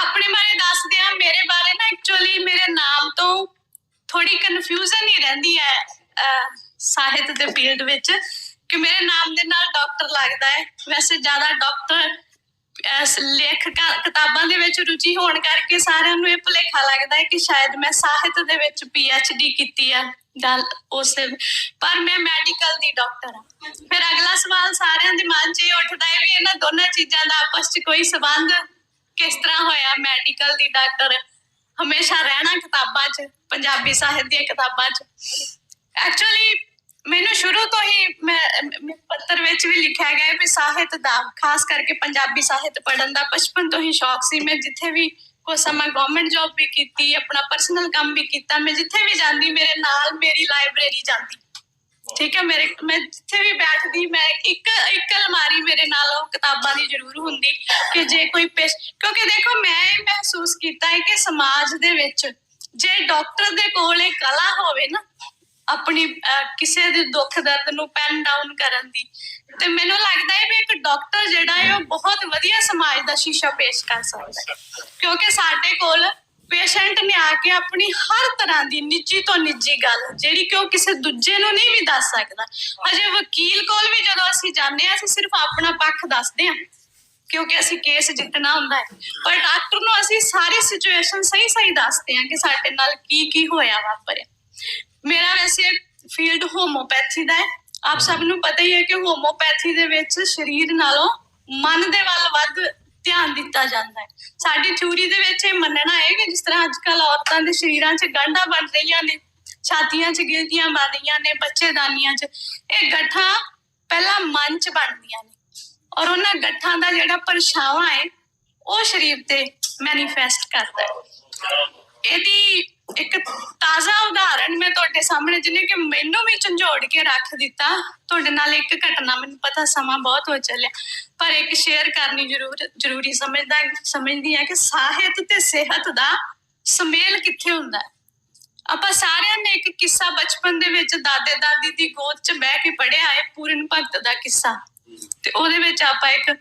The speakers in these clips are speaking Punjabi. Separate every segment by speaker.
Speaker 1: ਆਪਣੇ ਬਾਰੇ ਦੱਸਦੇ ਆ ਮੇਰੇ ਬਾਰੇ ਨਾ ਐਕਚੁਅਲੀ ਮੇਰੇ ਨਾਮ ਤੋਂ ਥੋੜੀ ਕਨਫਿਊਜ਼ਨ ਹੀ ਰਹਿੰਦੀ ਹੈ ਸਾਹਿਤ ਦੇ ਫੀਲਡ ਵਿੱਚ ਕਿ ਮੇਰੇ ਨਾਮ ਦੇ ਨਾਲ ਡਾਕਟਰ ਲੱਗਦਾ ਹੈ। ਵੈਸੇ ਜ਼ਿਆਦਾ ਡਾਕਟਰ ਲੇਖ ਕਿਤਾਬਾਂ ਦੇ ਵਿੱਚ ਰੁਚੀ ਹੋਣ ਕਰਕੇ ਸਾਰਿਆਂ ਨੂੰ ਇਹ ਭੁਲੇਖਾ ਲੱਗਦਾ ਹੈ ਕਿ ਸ਼ਾਇਦ ਮੈਂ ਸਾਹਿਤ ਦੇ ਵਿੱਚ ਡੀ ਕੀਤੀ ਆ ਗੱਲ ਉਸ, ਪਰ ਮੈਂ ਮੈਡੀਕਲ ਦੀ ਡਾਕਟਰ ਹਾਂ। ਫਿਰ ਅਗਲਾ ਸਵਾਲ ਸਾਰਿਆਂ ਦੇ ਮਨ 'ਚ ਇਹ ਉੱਠਦਾ ਹੈ ਵੀ ਇਹਨਾਂ ਦੋਨਾਂ ਚੀਜ਼ਾਂ ਦਾ ਆਪਸ 'ਚ ਕੋਈ ਸਬੰਧ ਕਿਸ ਤਰ੍ਹਾਂ ਹੋਇਆ? ਮੈਡੀਕਲ ਦੀ ਡਾਕਟਰ ਹਮੇਸ਼ਾ ਰਹਿਣਾ ਕਿਤਾਬਾਂ 'ਚ, ਪੰਜਾਬੀ ਸਾਹਿਤ ਦੀਆਂ ਕਿਤਾਬਾਂ 'ਚ। ਐਕਚੁਅਲੀ ਮੈਨੂੰ ਸ਼ੁਰੂ ਤੋਂ ਹੀ ਮੈਂ ਮੈਂ ਪੱਤਰ ਵਿੱਚ ਵੀ ਲਿਖਿਆ ਗਿਆ ਹੈ ਵੀ ਸਾਹਿਤ ਦਾ, ਖਾਸ ਕਰਕੇ ਪੰਜਾਬੀ ਸਾਹਿਤ ਪੜ੍ਹਨ ਦਾ ਬਚਪਨ ਤੋਂ ਹੀ ਸ਼ੌਕ ਸੀ। ਮੈਂ ਜਿੱਥੇ ਵੀ ਕੋਈ ਸਮਾਂ ਗਵਰਨਮੈਂਟ ਜੌਬ ਵੀ ਕੀਤੀ, ਆਪਣਾ ਪਰਸਨਲ ਕੰਮ ਵੀ ਕੀਤਾ, ਮੈਂ ਜਿੱਥੇ ਵੀ ਜਾਂਦੀ, ਮੇਰੇ ਨਾਲ ਮੇਰੀ ਲਾਇਬ੍ਰੇਰੀ ਜਾਂਦੀ। ਠੀਕ ਹੈ, ਮੇਰੇ ਮੈਂ ਜਿੱਥੇ ਵੀ ਬੈਠਦੀ, ਮੈਂ ਇੱਕ ਇੱਕ ਅਲਮਾਰੀ ਮੇਰੇ ਨਾਲ ਉਹ ਕਿਤਾਬਾਂ ਦੀ ਜ਼ਰੂਰ ਹੁੰਦੀ ਕਿ ਜੇ ਕੋਈ ਕਿਉਂਕਿ ਦੇਖੋ ਮੈਂ ਇਹ ਮਹਿਸੂਸ ਕੀਤਾ ਹੈ ਕਿ ਸਮਾਜ ਦੇ ਵਿੱਚ ਜੇ ਡਾਕਟਰ ਦੇ ਕੋਲ ਇਹ ਕਲਾ ਹੋਵੇ ਨਾ, ਆਪਣੀ ਕਿਸੇ ਦੇ ਦੁੱਖ ਦਰਦ ਨੂੰ ਪੈਨ ਡਾਊਨ ਕਰਨ ਦੀ, ਤੇ ਮੈਨੂੰ ਲੱਗਦਾ ਹੈ ਵੀ ਇੱਕ ਡਾਕਟਰ ਜਿਹੜਾ ਹੈ ਉਹ ਬਹੁਤ ਵਧੀਆ ਸਮਾਜ ਦਾ ਸ਼ੀਸ਼ਾ ਪੇਸ਼ ਕਰ ਸਕਦਾ ਹੈ। ਕਿਉਂਕਿ ਸਾਡੇ ਕੋਲ ਪੇਸ਼ੈਂਟ ਨੇ ਆ ਕੇ ਆਪਣੀ ਹਰ ਤਰ੍ਹਾਂ ਦੀ ਨਿੱਜੀ ਤੋਂ ਨਿੱਜੀ ਗੱਲ, ਜਿਹੜੀ ਕਿ ਉਹ ਕਿਸੇ ਦੂਜੇ ਨੂੰ ਨਹੀਂ ਵੀ ਦੱਸ ਸਕਦਾ। ਅਜੇ ਵਕੀਲ ਕੋਲ ਵੀ ਜਦੋਂ ਅਸੀਂ ਜਾਂਦੇ ਹਾਂ, ਅਸੀਂ ਸਿਰਫ ਆਪਣਾ ਪੱਖ ਦੱਸਦੇ ਹਾਂ, ਕਿਉਂਕਿ ਅਸੀਂ ਕੇਸ ਜਿੱਤਣਾ ਹੁੰਦਾ ਹੈ। ਪਰ ਡਾਕਟਰ ਨੂੰ ਅਸੀਂ ਸਾਰੀ ਸਿਚੁਏਸ਼ਨ ਸਹੀ ਸਹੀ ਦੱਸਦੇ ਹਾਂ ਕਿ ਸਾਡੇ ਨਾਲ ਕੀ ਕੀ ਹੋਇਆ ਵਾਪਰਿਆ। ਮੇਰਾ ਵੈਸੇ ਫੀਲਡ ਹੋਮੋਪੈਥੀ ਦਾ ਹੈ। ਆਪ ਸਭ ਨੂੰ ਪਤਾ ਹੀ ਹੈ ਕਿ ਹੋਮੋਪੈਥੀ ਦੇ ਵਿੱਚ ਸਰੀਰ ਨਾਲੋਂ ਮਨ ਦੇ ਵੱਲ ਵੱਧ ਧਿਆਨ ਦਿੱਤਾ ਜਾਂਦਾ ਹੈ। ਸਾਡੀ ਥਿਊਰੀ ਦੇ ਵਿੱਚ ਇਹ ਮੰਨਣਾ ਹੈ ਕਿ ਜਿਸ ਤਰ੍ਹਾਂ ਅੱਜਕੱਲ ਔਰਤਾਂ ਦੇ ਸਰੀਰਾਂ 'ਚ ਗੰਢਾਂ ਬਣ ਰਹੀਆਂ ਨੇ, ਛਾਤੀਆਂ 'ਚ ਗਿਲਟੀਆਂ ਬਣ ਰਹੀਆਂ ਨੇ, ਬੱਚੇਦਾਨੀਆਂ 'ਚ, ਇਹ ਗੱਠਾਂ ਪਹਿਲਾਂ ਮਨ 'ਚ ਬਣਦੀਆਂ ਨੇ। ਔਰ ਉਹਨਾਂ ਗੱਠਾਂ ਦਾ ਜਿਹੜਾ ਪਰਛਾਵਾਂ ਹੈ, ਉਹ ਸਰੀਰ ਤੇ ਮੈਨੀਫੈਸਟ ਕਰਦਾ ਹੈ। ਇਹਦੀ ਇੱਕ ਤਾਜ਼ਾ ਉਦਾਹਰਣ ਤੁਹਾਡੇ ਸਾਹਮਣੇ ਜਿਹਨੇ ਕਿ ਮੈਨੂੰ ਵੀ ਝੰਜੋੜ ਕੇ ਰੱਖ ਦਿੱਤਾ। ਤੁਹਾਡੇ ਨਾਲ ਇੱਕ ਘਟਨਾ ਮੈਨੂੰ ਪਤਾ ਸਮਾਂ ਬਹੁਤ ਹੋ ਚੱਲਿਆ। ਪਰ ਇੱਕ ਸ਼ੇਅਰ ਕਰਨੀ ਜ਼ਰੂਰ ਜ਼ਰੂਰੀ ਸਮਝਦਾ ਸਮਝਦੀ ਹੈ ਕਿ ਸਾਹਿਤ ਤੇ ਸਿਹਤ ਦਾ ਸੁਮੇਲ ਕਿੱਥੇ ਹੁੰਦਾ ਹੈ? ਆਪਾਂ ਸਾਰਿਆਂ ਨੇ ਇੱਕ ਕਿੱਸਾ ਬਚਪਨ ਦੇ ਵਿੱਚ ਦਾਦੇ ਦਾਦੀ ਦੀ ਗੋਦ 'ਚ ਬਹਿ ਕੇ ਪੜਿਆ ਹੈ ਪੂਰਨ ਭਗਤ ਦਾ ਕਿੱਸਾ। ਤੇ ਉਹਦੇ ਵਿੱਚ ਆਪਾਂ ਇੱਕ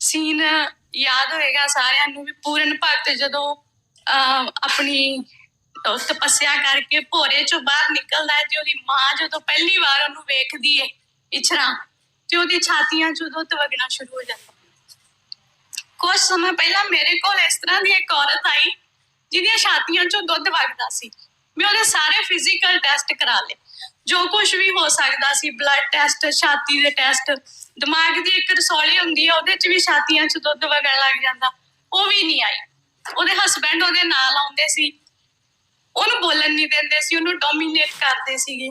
Speaker 1: ਸੀਨ ਯਾਦ ਹੋਏਗਾ ਸਾਰਿਆਂ ਨੂੰ ਵੀ ਪੂਰਨ ਭਗਤ ਜਦੋਂ ਅਹ, ਆਪਣੀ ਉਹ ਤਪੱਸਿਆ ਕਰਕੇ ਭੋਰੇ ਚੋਂ ਬਾਹਰ ਨਿਕਲਦਾ ਹੈ ਤੇ ਉਹਦੀ ਮਾਂ ਜਦੋਂ ਪਹਿਲੀ ਵਾਰ ਉਹਨੂੰ ਵੇਖਦੀ ਹੈ ਇਛਰਾ ਤੇ ਉਹਦੀ ਛਾਤੀਆਂ 'ਚੋਂ ਦੁੱਧ ਵਗਣਾ ਸ਼ੁਰੂ ਹੋ ਜਾਂਦਾ। ਕੁਝ ਸਮਾਂ ਪਹਿਲਾਂ ਮੇਰੇ ਕੋਲ ਇਸ ਤਰ੍ਹਾਂ ਦੀ ਇੱਕ ਔਰਤ ਆਈ, ਜਿਹਦੀਆਂ ਛਾਤੀਆਂ 'ਚੋਂ ਦੁੱਧ ਵਗਦਾ ਸੀ। ਮੈਂ ਉਹਦੇ ਸਾਰੇ ਫਿਜ਼ੀਕਲ ਟੈਸਟ ਕਰਾ ਲਏ। ਜੋ ਕੁਝ ਵੀ ਹੋ ਸਕਦਾ ਸੀ ਬਲੱਡ ਟੈਸਟ ਛਾਤੀ ਦੇ ਟੈਸਟ ਦਿਮਾਗ ਦੀ ਇੱਕ ਰਸੌਲੀ ਹੁੰਦੀ ਹੈ, ਉਹਦੇ 'ਚ ਵੀ ਛਾਤੀਆਂ 'ਚ ਦੁੱਧ ਵਗਣ ਲੱਗ ਜਾਂਦਾ। ਉਹ ਵੀ ਨਹੀਂ ਆਈ। ਉਹਦੇ ਹਸਬੰਡ ਉਹਦੇ ਨਾਲ ਆਉਂਦੇ ਸੀ। ਉਹਨੂੰ ਬੋਲਣ ਨਹੀਂ ਦਿੰਦੇ ਸੀ, ਉਹਨੂੰ ਡੋਮੀਨੇਟ ਕਰਦੇ ਸੀਗੇ।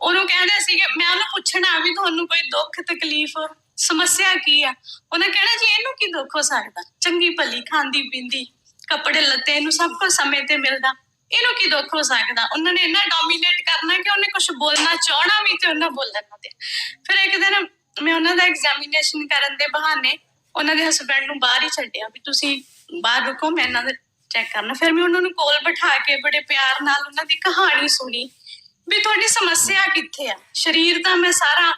Speaker 1: ਉਹਨੂੰ ਕਹਿੰਦੇ ਸੀਗੇ, ਮੈਂ ਉਹਨੂੰ ਪੁੱਛਣਾ ਵੀ ਤੁਹਾਨੂੰ ਕੋਈ ਦੁੱਖ, ਤਕਲੀਫ, ਸਮੱਸਿਆ ਕੀ ਆ? ਉਹਨੇ ਕਹਿਣਾ ਜੀ, ਇਹਨੂੰ ਕੀ ਦੁੱਖ ਹੋ ਸਕਦਾ? ਚੰਗੀ ਭਲੀ, ਖਾਂਦੀ ਪੀਂਦੀ, ਕੱਪੜੇ ਲੱਤੇ, ਇਹਨੂੰ ਸਭ ਕੁਝ ਸਮੇਂ ਤੇ ਮਿਲਦਾ। ਇਹਨੂੰ ਕੀ ਦੁੱਖ ਹੋ ਸਕਦਾ? ਉਹਨਾਂ ਨੇ ਇੰਨਾ ਡੋਮੀਨੇਟ ਕਰਨਾ ਕਿ ਉਹਨੇ ਕੁਝ ਬੋਲਣਾ ਚਾਹਣਾ ਵੀ ਤੇ ਉਹਨਾਂ ਬੋਲਣ ਨਾ ਦੇ ਫਿਰ ਇੱਕ ਦਿਨ ਮੈਂ ਉਹਨਾਂ ਦਾ ਐਗਜ਼ਾਮੀਨੇਸ਼ਨ ਕਰਨ ਦੇ ਬਹਾਨੇ ਉਹਨਾਂ ਦੇ ਹਸਬੰਡ ਨੂੰ ਬਾਹਰ ਹੀ ਛੱਡਿਆ ਵੀ ਤੁਸੀਂ ਬਾਹਰ ਰੁਕੋ, ਮੈਂ ਇਹਨਾਂ ਦੇ ਚੈੱਕ ਕਰਨਾ। ਫਿਰ ਮੈਂ ਉਹਨਾਂ ਨੂੰ ਕੋਲ ਬਿਠਾ ਕੇ ਬੜੇ ਪਿਆਰ ਨਾਲ ਉਹਨਾਂ ਦੀ ਕਹਾਣੀ ਸੁਣੀ ਵੀ ਤੁਹਾਡੀ ਸਮੱਸਿਆ ਕਿੱਥੇ ਆ? ਸਰੀਰ ਦਾ ਮੈਂ ਸਾਰਾ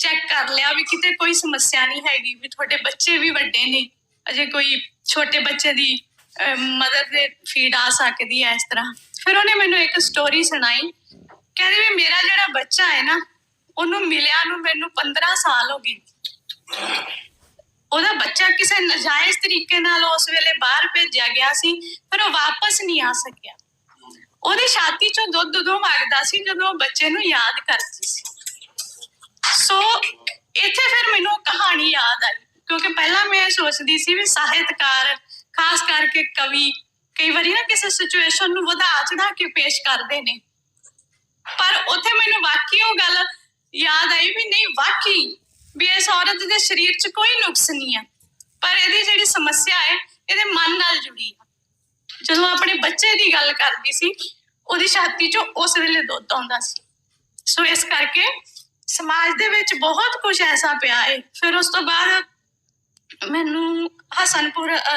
Speaker 1: ਚੈੱਕ ਕਰ ਲਿਆ ਵੀ ਕਿਤੇ ਕੋਈ ਸਮੱਸਿਆ ਨਹੀਂ ਹੈਗੀ, ਵੀ ਤੁਹਾਡੇ ਬੱਚੇ ਵੀ ਵੱਡੇ ਨੇ। ਅਜੇ ਕੋਈ ਛੋਟੇ ਬੱਚੇ ਦੀ ਮਦਰ ਦੇ ਫੀਡ ਆ ਸਕਦੀ ਹੈ ਇਸ ਤਰ੍ਹਾਂ। ਫਿਰ ਉਹਨੇ ਮੈਨੂੰ ਇੱਕ ਸਟੋਰੀ ਸੁਣਾਈ। ਕਹਿੰਦੇ ਵੀ ਮੇਰਾ ਜਿਹੜਾ ਬੱਚਾ ਹੈ ਨਾ, ਉਹਨੂੰ ਮਿਲਿਆ ਨੂੰ ਮੈਨੂੰ 15 ਸਾਲ ਹੋ ਗਏ। ਉਹਦਾ ਬੱਚਾ ਕਿਸੇ ਨਜਾਇਜ਼ ਤਰੀਕੇ ਨਾਲ ਉਸ ਵੇਲੇ ਬਾਹਰ ਭੇਜਿਆ ਗਿਆ ਸੀ, ਪਰ ਉਹ ਵਾਪਸ ਨਹੀਂ ਆ ਸਕਿਆ। ਉਹਦੀ ਛਾਤੀ ਚੋਂ ਦੁੱਧ ਉਦੋਂ ਵਗਦਾ ਸੀ ਜਦੋਂ ਉਹ ਬੱਚੇ ਨੂੰ ਯਾਦ ਕਰਦੀ ਸੀ। ਸੋ ਇੱਥੇ ਫਿਰ ਮੈਨੂੰ ਕਹਾਣੀ ਯਾਦ ਆਈ, ਕਿਉਂਕਿ ਪਹਿਲਾਂ ਮੈਂ ਇਹ ਸੋਚਦੀ ਸੀ ਵੀ ਸਾਹਿਤਕਾਰ, ਖਾਸ ਕਰਕੇ ਕਵੀ, ਕਈ ਵਾਰੀ ਨਾ ਕਿਸੇ ਸਿਚੁਏਸ਼ਨ ਨੂੰ ਵਧਾ ਚੜਾ ਕੇ ਪੇਸ਼ ਕਰਦੇ ਨੇ। ਪਰ ਉੱਥੇ ਮੈਨੂੰ ਵਾਕਈ ਉਹ ਗੱਲ ਯਾਦ ਆਈ ਵੀ ਨਹੀਂ, ਵਾਕਈ ਵੀ ਇਸ ਔਰਤ ਦੇ ਸਰੀਰ 'ਚ ਕੋਈ ਨੁਕਸ ਨਹੀਂ ਆ, ਪਰ ਇਹਦੀ ਜਿਹੜੀ ਸਮੱਸਿਆ ਹੈ, ਇਹਦੇ ਮਨ ਨਾਲ ਜੁੜੀ ਆ। ਜਦੋਂ ਆਪਣੇ ਬੱਚੇ ਦੀ ਗੱਲ ਕਰਦੀ ਸੀ, ਉਹਦੀ ਛਾਤੀ 'ਚੋਂ ਉਸ ਵੇਲੇ ਦੁੱਧ ਆਉਂਦਾ ਸੀ। ਸੋ ਇਸ ਕਰਕੇ ਸਮਾਜ ਦੇ ਵਿੱਚ ਬਹੁਤ ਕੁਝ ਐਸਾ ਪਿਆ ਹੈ ਫਿਰ ਉਸ ਤੋਂ ਬਾਅਦ ਮੈਨੂੰ ਹਸਨਪੁਰ